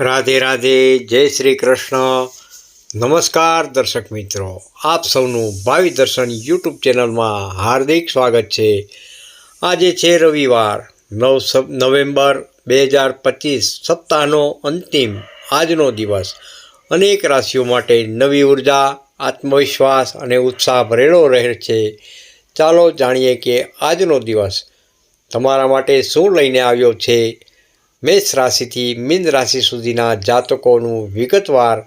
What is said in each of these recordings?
રાધે રાધે, જય શ્રી કૃષ્ણ. નમસ્કાર દર્શક મિત્રો, આપ સૌનું ભાવિ દર્શન યુટ્યુબ ચેનલમાં હાર્દિક સ્વાગત છે. આજે છે રવિવાર, નવ નવેમ્બર બે હજાર પચીસ, સપ્તાહનો અંતિમ આજનો દિવસ. અનેક રાશિઓ માટે નવી ઊર્જા, આત્મવિશ્વાસ અને ઉત્સાહ ભરેલો રહે છે. ચાલો જાણીએ કે આજનો દિવસ તમારા માટે શું લઈને આવ્યો છે? મેષ રાશિથી મીન રાશિ સુધીના જાતકોનું વિગતવાર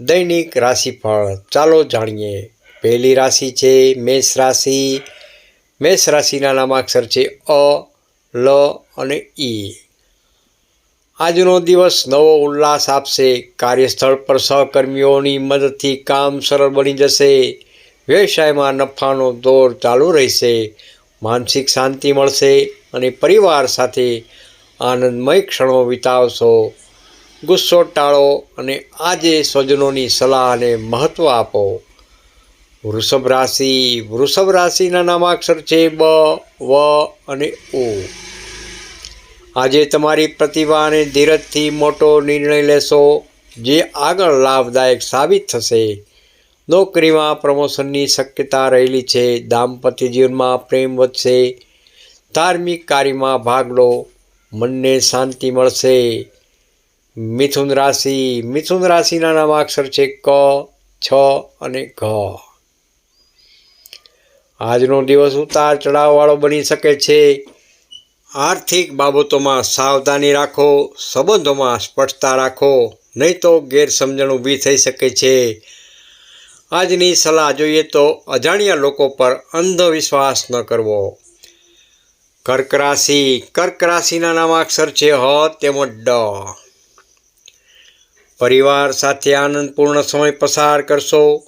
દૈનિક રાશિફળ. ચાલો જાણીએ. પહેલી રાશિ છે મેષ રાશિ. મેષ રાશિના નામાક્ષર છે અ, લ અને ઈ આજનો દિવસ નવો ઉલ્લાસ આપશે. કાર્યસ્થળ પર સહકર્મીઓની મદદથી કામ સરળ બની જશે. વ્યવસાયમાં નફાનો દોર ચાલુ રહેશે. માનસિક શાંતિ મળશે અને પરિવાર સાથે આનંદમય ક્ષણો વિતાવશો. ગુસ્સો ટાળો અને આજે સ્વજનોની સલાહને મહત્ત્વ આપો. વૃષભ રાશિ, વૃષભ રાશિના નામાક્ષર છે બ, વ અને ઓ આજે તમારી પ્રતિભા અને ધીરજથી મોટો નિર્ણય લેશો, જે આગળ લાભદાયક સાબિત થશે. નોકરીમાં પ્રમોશનની શક્યતા રહેલી છે, દાંપત્ય જીવનમાં પ્રેમ વધશે. ધાર્મિક કાર્યમાં ભાગ લો મનને શાંતિ મળશે. મિથુન રાશિ, મિથુન રાશિના નામાક્ષર છે ક, છ અને ઘ. આજનો દિવસ ઉતાર ચઢાવવાળો બની શકે છે. આર્થિક બાબતોમાં સાવધાની રાખો, સંબંધોમાં સ્પષ્ટતા રાખો, નહીં તો ગેરસમજણ ઊભી થઈ શકે છે. આજની સલાહ જોઈએ તો અજાણ્યા લોકો પર અંધવિશ્વાસ ન કરવો. કર્ક રાશિ. કર્ક રાશિના નામાક્ષર છે હ તેમજ ડ. પરિવાર સાથે આનંદપૂર્ણ સમય પસાર કરશો.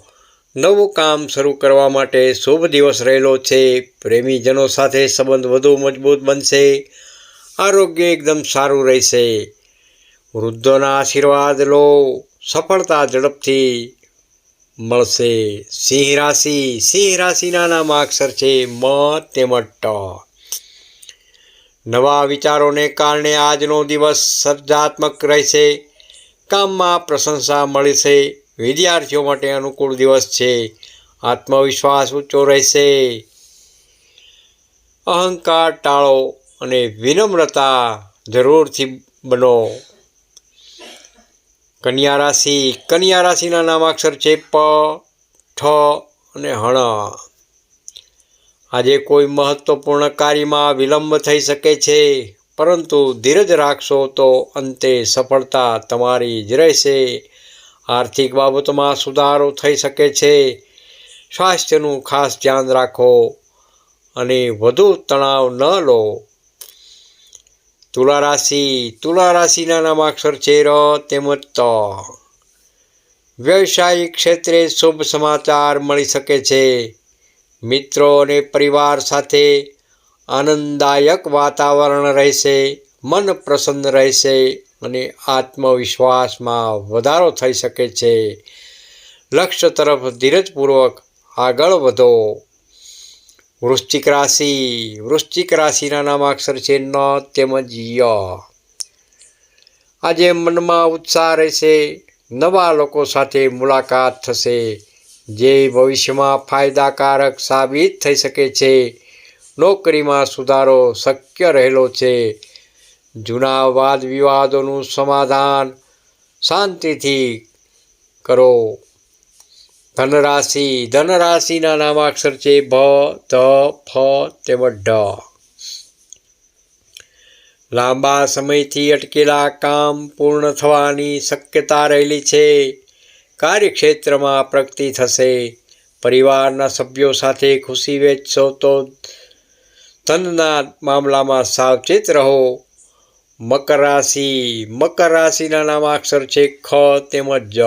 નવું કામ શરૂ કરવા માટે શુભ દિવસ રહેલો છે. પ્રેમીજનો સાથે સંબંધ વધુ મજબૂત બનશે. આરોગ્ય એકદમ સારું રહેશે. વૃદ્ધોના આશીર્વાદ લો. સફળતા ઝડપથી મળશે. સિંહ રાશિ. સિંહ રાશિના નામાક્ષર છે મ તેમજ ટ. નવા વિચારોને કારણે આજનો દિવસ સર્જાત્મક રહેશે. કામમાં પ્રશંસા મળશે. વિદ્યાર્થીઓ માટે અનુકૂળ દિવસ છે. આત્મવિશ્વાસ ઊંચો રહેશે. અહંકાર ટાળો અને વિનમ્રતા જરૂરથી બનો. કન્યા રાશિ. કન્યા રાશિના નામાક્ષર છે પ, ઠ અને હણ. આજે કોઈ મહત્વપૂર્ણ કાર્યમાં વિલંબ થઈ શકે છે. પરંતુ ધીરજ રાખશો તો અંતે સફળતા તમારી જ રહેશે. આર્થિક બાબતોમાં સુધારો થઈ શકે છે. સ્વાસ્થ્યનું ખાસ ધ્યાન રાખો અને વધુ તણાવ ન લો. તુલા રાશિ, તુલા રાશિના નામાક્ષર છે તેમજ ત. વ્યવસાયિક ક્ષેત્રે શુભ સમાચાર મળી શકે છે. મિત્રો અને પરિવાર સાથે આનંદદાયક વાતાવરણ રહેશે, મન પ્રસન્ન રહેશે અને આત્મવિશ્વાસમાં વધારો થઈ શકે છે. લક્ષ્ય તરફ ધીરજપૂર્વક આગળ વધો. વૃશ્ચિક રાશિ. વૃશ્ચિક રાશિના નામાક્ષર છે ન તેમજ ય. આજે મનમાં ઉત્સાહ રહેશે, નવા લોકો સાથે મુલાકાત થશે જે ભવિષ્યમાં ફાયદાકારક સાબિત થઈ શકે છે. નોકરીમાં સુધારો શક્ય રહેલો છે. જૂના વાદ વિવાદોનું સમાધાન શાંતિથી કરો. ધનરાશિ, ધનરાશિના નામાક્ષર છે ભ, ધ, ફ, તેમજ ઢ લાંબા સમયથી અટકેલા કામ પૂર્ણ થવાની શક્યતા રહેલી છે. કાર્યક્ષેત્રમાં પ્રગતિ થશે. પરિવારના સભ્યો સાથે ખુશી વેચશો તો ધનના મામલામાં સાવચેત રહો. મકર રાશિ, મકર રાશિના નામાક્ષર છે ખ તેમજ જ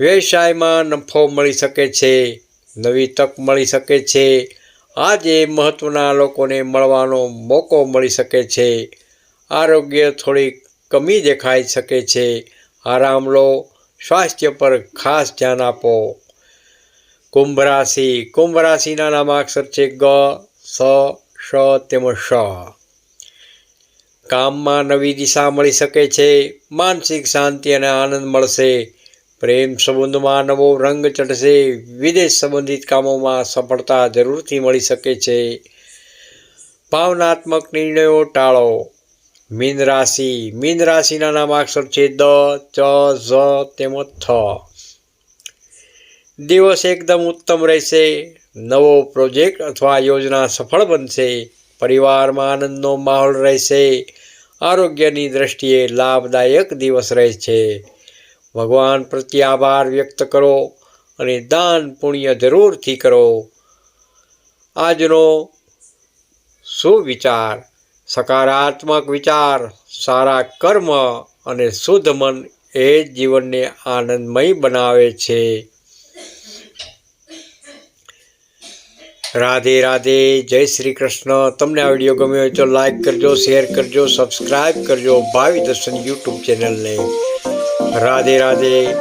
વ્યવસાયમાં નફો મળી શકે છે, નવી તક મળી શકે છે. આજે મહત્ત્વના લોકોને મળવાનો મોકો મળી શકે છે. આરોગ્ય થોડી કમી દેખાઈ શકે છે. આરામ લો સ્વાસ્થ્ય પર ખાસ ધ્યાન આપો. કુંભ રાશિ. કુંભ રાશિના નામાક્ષર છે ગ, સ શ તેમજ શ કામમાં નવી દિશા મળી શકે છે. માનસિક શાંતિ અને આનંદ મળશે. પ્રેમ સંબંધમાં નવો રંગ ચઢશે વિદેશ સંબંધિત કામોમાં સફળતા જરૂરથી મળી શકે છે. ભાવનાત્મક નિર્ણયો ટાળો. મીન રાશિ. મીન રાશિના નામાક્ષર છે દ, ચ, ઝ, તેમજ થ. દિવસ એકદમ ઉત્તમ રહેશે. નવો પ્રોજેક્ટ અથવા યોજના સફળ બનશે. પરિવારમાં આનંદનો માહોલ રહેશે. આરોગ્યની દ્રષ્ટિએ લાભદાયક દિવસ રહે છે. ભગવાન પ્રત્યે આભાર વ્યક્ત કરો અને દાન પુણ્ય જરૂરથી કરો. આજનો સુવિચાર સકારાત્મક વિચાર, સારા કર્મ અને શુદ્ધ મન એ જીવનને આનંદમય બનાવે છે. રાધે રાધે, જય શ્રી કૃષ્ણ. તમને આ વીડિયો ગમ્યો હોય તો લાઈક કરજો, શેર કરજો સબસ્ક્રાઈબ કરજો, ભાવિ દર્શન યુટ્યુબ ચેનલને. રાધે રાધે.